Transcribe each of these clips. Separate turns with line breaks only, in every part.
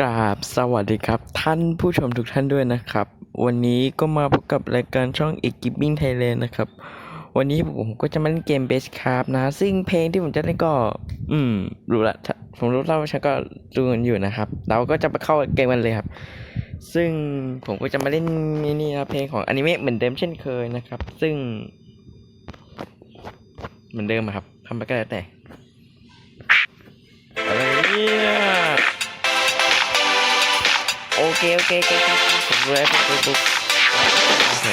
กราบสวัสดีครับ ท่านผู้ชมทุกท่านด้วยนะครับ วันนี้ก็มาพบกับรายการช่อง e q i p i n g Thailand นะครับ วันนี้ผมก็จะมาเล่นเกม Base Craft นะ ซึ่งเพลงที่ผมจะเล่นก็ อืม รู้ละ ผมรู้แล้วว่าฉันก็รู้กันอยู่นะครับ เราก็จะไปเข้าเกมกันเลยครับ ซึ่งผมก็จะมาเล่นนี่นะเพลงของอนิเมะเหมือนเดิมเช่นเคยนะครับ ซึ่ง เหมือนเดิมครับทำไปก็แล้วแต่อะไรเนี่ย โอเคโอเคโอเคผมรู้แล้วปุ๊บปุ๊บโอเค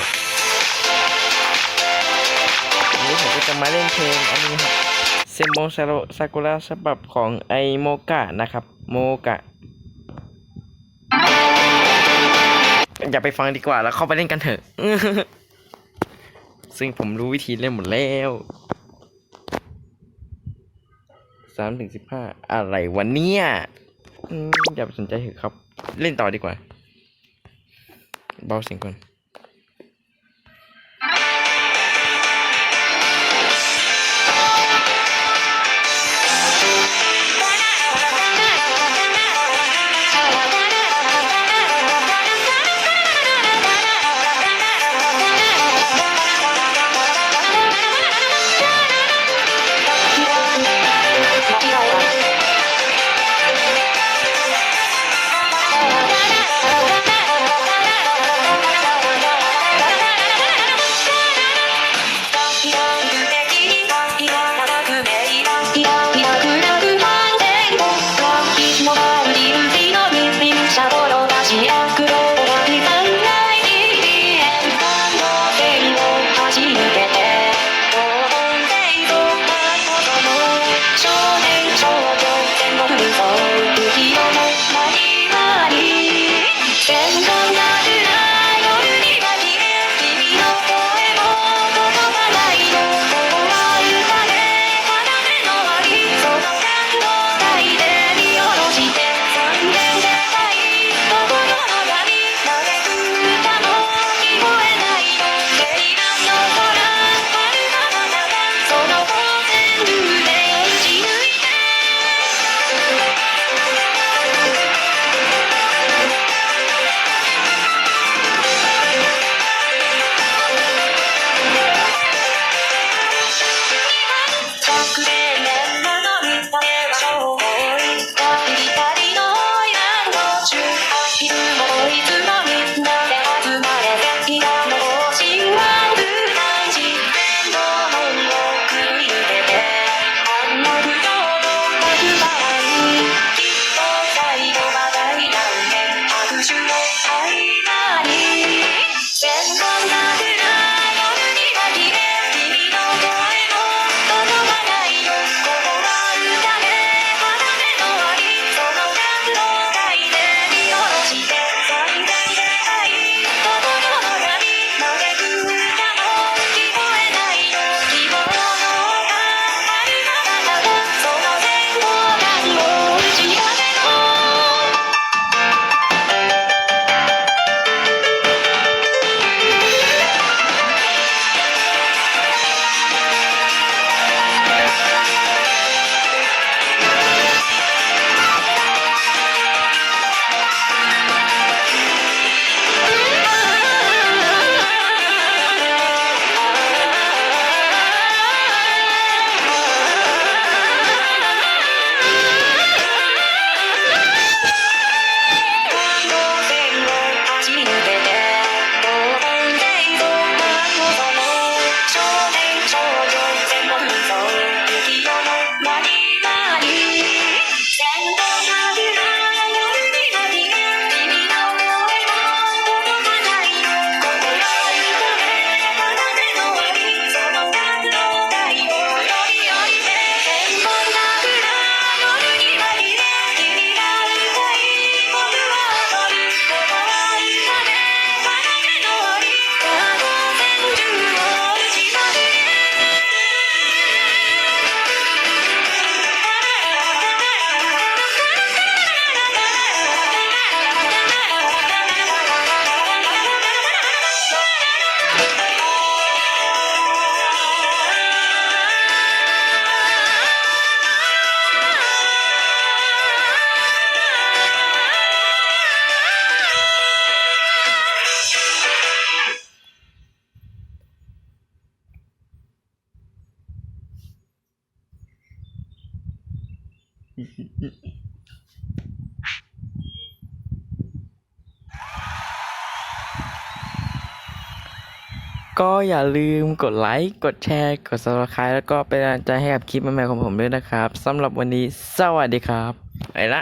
วันนี้ผมก็จะมาเล่นเพลงอันนี้ครับเซมโบซาโรซากุระฉบับของไอโมกะนะครับ โมกะ อย่าไปฟังดีกว่าแล้วเข้าไปเล่นกันเถอะ ซึ่งผมรู้วิธีเล่นหมดแล้วสามถึงสิบห้าอะไรวันเนี้ย อย่าไปสนใจเถอะครับ เล่นต่อดีกว่า เบาเสียงก่อน「 ก็อย่าลืมกดไลค์ กดแชร์ กด subscribe แล้วก็เป็นกำลังใจให้กับคลิปใหม่ๆของผมด้วยนะครับสำหรับวันนี้สวัสดีครับ ไปละ